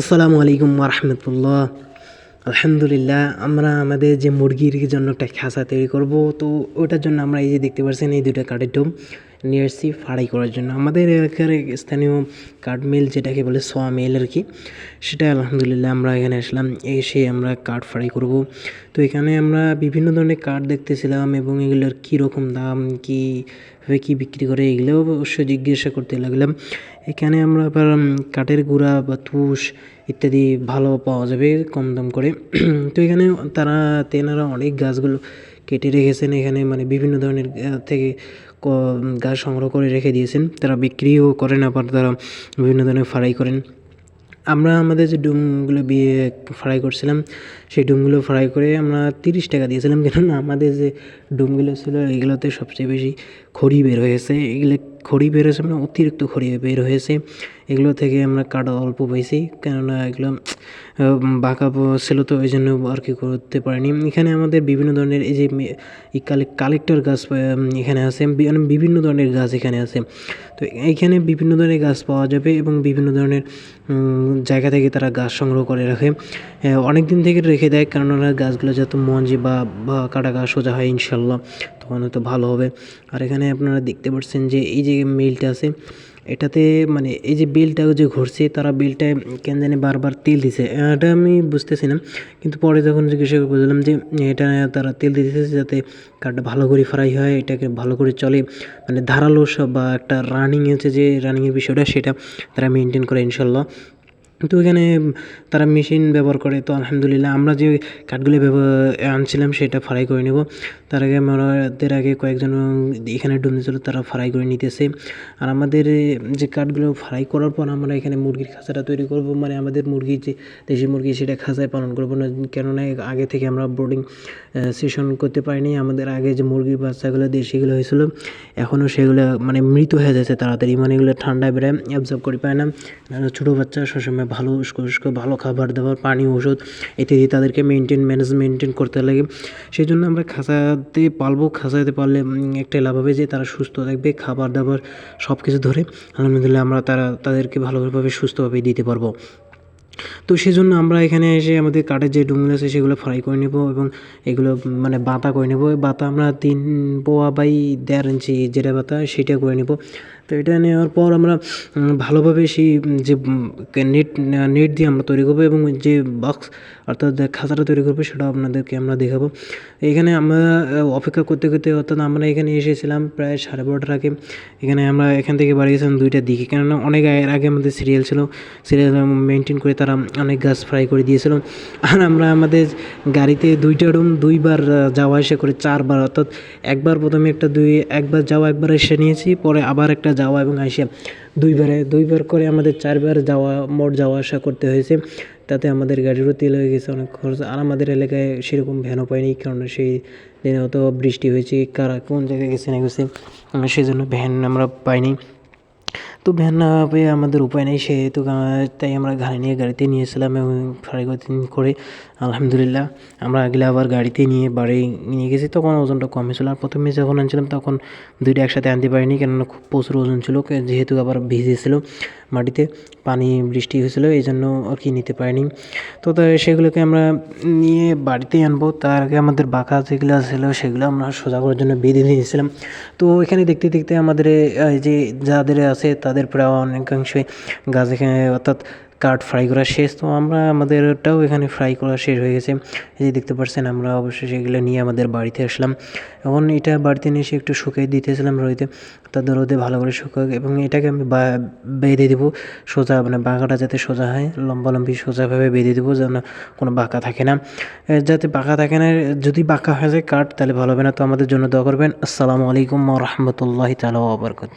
আসসালামু আলাইকুম রহমতুল্লাহ আলহামদুলিল্লাহ, আমরা আমাদের যে মুরগির জন্য একটা খাঁচা তৈরি করব। তো ওটার জন্য আমরা এই যে দেখতে পাচ্ছেন, এই দুটো কাঠের ডোম। নিয়ে এসেছি ফাড়াই করার জন্য। আমাদের এলাকার স্থানীয় কাঠ মিল যেটাকে বলে সোয়া মিল আর কি, সেটা আলহামদুলিল্লাহ আমরা এখানে আসলাম, এসে আমরা কাঠ ফাড়াই করব। তো এখানে আমরা বিভিন্ন ধরনের কাঠ দেখতেছিলাম এবং এগুলোর কীরকম দাম, কী ভাবে কী বিক্রি করে এগুলো অবশ্য জিজ্ঞাসা করতে লাগলাম। এখানে আমরা আবার কাঠের গুঁড়া বা তুষ ইত্যাদি ভালো পাওয়া যাবে কম দাম করে। তো এখানে তারা, তেনারা অনেক গাছগুলো কেটে রেখেছেন। এখানে মানে বিভিন্ন ধরনের থেকে গাছ সংগ্রহ করে রেখে দিয়েছেন। তারা বিক্রিও করেন, আবার তারা বিভিন্ন ধরনের ফ্রাই করেন। আমরা আমাদের যে ডুমগুলো বিয়ে ফ্রাই করছিলাম, সেই ডুমগুলো ফ্রাই করে আমরা তিরিশ টাকা দিয়েছিলাম। কেননা আমাদের যে ডুমগুলো ছিল, এগুলোতে সবচেয়ে বেশি খড়ি বের হয়েছে। এগুলো খড়ি বের হয়েছে মানে অতিরিক্ত খড়ি বের হয়েছে। এগুলো থেকে আমরা কাটা অল্প পাইছি, কেননা এগুলো বাঁকা ছিল তো ওই জন্য আর কি করতে পারিনি। এখানে আমাদের বিভিন্ন ধরনের এই যে কালেক্টর গাছ এখানে আছে মানে বিভিন্ন ধরনের গাছ এখানে আছে। তো এইখানে বিভিন্ন ধরনের গাছ পাওয়া যাবে এবং বিভিন্ন ধরনের জায়গা থেকে তারা গাছ সংগ্রহ করে রাখে। অনেক দিন থেকে রেখে দেয় কেননা গাছগুলো যত মঞ্জে বা কাটা গাছ সোজা হয় ইনশাল্লাহ, তখন হয়তো ভালো হবে। আর এখানে আপনারা দেখতে পাচ্ছেন যে এই যে মিলটা আছে এটাতে মানে এই যে বিলটা যে ঘুরছে, তারা বিলটায় কেন জানি বারবার তেল দিছে। এটা আমি বুঝতেছি না, কিন্তু পরে যখন জিজ্ঞাসা করে বুঝলাম যে এটা তারা তেল দিতেছে যাতে কাঠটা ভালো করে ফ্রাই হয়, এটাকে ভালো করে চলে মানে ধারালো সব বা একটা রানিং আছে যে রানিংয়ের বিষয়টা, সেটা তারা মেনটেন করে ইনশাল্লাহ। তো এখানে তারা মেশিন ব্যবহার করে। তো আলহামদুলিল্লাহ আমরা যে কাঠগুলো আনছিলাম সেটা ফ্রাই করে নেব। তার আগে আমাদের আগে কয়েকজন এখানে ডুম ছিল, তারা ফ্রাই করে নিতেছে। আর আমাদের, যে কাঠগুলো ফ্রাই করার পর আমরা এখানে মুরগির খাঁচাটা তৈরি করব। মানে আমাদের মুরগির যে, দেশি মুরগি, সেটা খাঁচায় পালন করব না। কেননা আগে থেকে আমরা বোর্ডিং সেশন করতে পারিনি। আমাদের আগে যে মুরগির বাচ্চাগুলো, দেশিগুলো হয়েছিল এখনও সেগুলো মানে মৃত হয়ে যাচ্ছে তাড়াতাড়ি। মানে এগুলো ঠান্ডায় বেড়ে অ্যাবজর্ব করে পায় না। ছোটো বাচ্চা সবসময় ভালো উস্কো ভালো খাবার দাবার পানি ওষুধ ইত্যাদি তাদেরকে মেনটেন ম্যানেজ মেনটেন করতে লাগে। সেই জন্য আমরা খাঁচাতে পালবো। খাঁচাতে পারলে একটা লাভ হবে যে তারা সুস্থ থাকবে, খাবার দাবার সব কিছু ধরে আলহামদুলিল্লাহ আমরা তারা, তাদেরকে ভালোভাবে সুস্থভাবে দিতে পারব। তো সেই জন্য আমরা এখানে এসে আমাদের কাঠের যে ডুমগুলো আছে সেগুলো ফ্রাই করে নেব এবং এগুলো মানে বাতা করে নেব। বাতা আমরা তিন পোয়া বাই দেড় ইঞ্চি, যেটা বাতা সেটা করে নেব। তো এটা নেওয়ার পর আমরা ভালোভাবে সেই যে নেট নেট দিয়ে আমরা তৈরি করব এবং যে বক্স অর্থাৎ খাঁচাটা তৈরি করব সেটা আপনাদেরকে আমরা দেখাবো। এখানে আমরা অপেক্ষা করতে করতে অর্থাৎ আমরা এখানে এসেছিলাম প্রায় সাড়ে বারোটার আগে। এখানে আমরা এখান থেকে বাড়ি গেছিলাম দুইটার দিকে কেননা অনেক আগে আমাদের সিরিয়াল ছিল। সিরিয়াল মেনটেন করে তারা অনেক গাছ ফ্রাই করে দিয়েছিল। আর আমরা আমাদের গাড়িতে দুইটা রুম দুইবার যাওয়া এসে করে চারবার। অর্থাৎ একবার প্রথমে একটা দুই, একবার যাওয়া, একবার এসে নিয়েছি। পরে আবার একটা যাওয়া এবং আসা। দুইবারে দুইবার করে আমাদের চারবার যাওয়া, মোট যাওয়া আসা করতে হয়েছে। তাতে আমাদের গাড়িরও তেল হয়ে গেছে, অনেক খরচ। আর আমাদের এলাকায় সেরকম ভ্যানও পাইনি, কারণ সেই দিনে অত বৃষ্টি হয়েছে। কারা কোন জায়গায় গেছে না গেছে সেই জন্য ভ্যান আমরা পাইনি। তো ভ্যান না পেয়ে আমাদের উপায় নেই সেহেতু তাই আমরা গাড়ি নিয়ে গাড়িতে নিয়েছিলাম এবং ফ্রাই করে আলহামদুলিল্লাহ। আমরা আগলে আবার গাড়িতে নিয়ে বাড়ি নিয়ে গেছি, তখন ওজনটা কম হয়েছিল। আর প্রথমে যখন আনছিলাম, তখন দুইটা একসাথে আনতে পারিনি, কেননা খুব প্রচুর ওজন ছিল যেহেতু আবার ভিজেছিল মাটিতে, পানি, বৃষ্টি হয়েছিল এই জন্য আর কি নিতে পারিনি। তো সেগুলোকে আমরা নিয়ে বাড়িতেই আনব। তার আগে আমাদের বাঁকা যেগুলো ছিল, সেগুলো আমরা সোজা করার জন্য বেঁধে দিয়েছিলাম তো এখানে দেখতে দেখতে আমাদের যে যাদের আছে, তাদের প্রায় অনেকাংশই গাছ এখানে, অর্থাৎ কাঠ ফ্রাই করা শেষ। তো আমরা আমাদেরটাও এখানে ফ্রাই করা শেষ হয়ে গেছে। এই যে দেখতে পাচ্ছেন আমরা অবশ্যই সেগুলো নিয়ে আমাদের বাড়িতে আসলাম। এখন এটা বাড়িতে নিয়ে এসে একটু শুকিয়ে দিতেছিলাম রোদে। তাদের রোদে ভালো করে শুকাক এবং এটাকে আমি বেঁধে দেবো সোজা মানে বাঁকাটা যাতে সোজা হয়, লম্বা লম্বি সোজাভাবে বেঁধে দেবো যেন কোনো বাঁকা থাকে না। যাতে বাঁকা থাকে না, যদি বাঁকা হয়ে যায় কাঠ, তাহলে ভালো হবে না। তো আমাদের জন্য দোয়া করবেন। আসসালামু আলাইকুম রহমতুল্লাহ তালা আবরকাত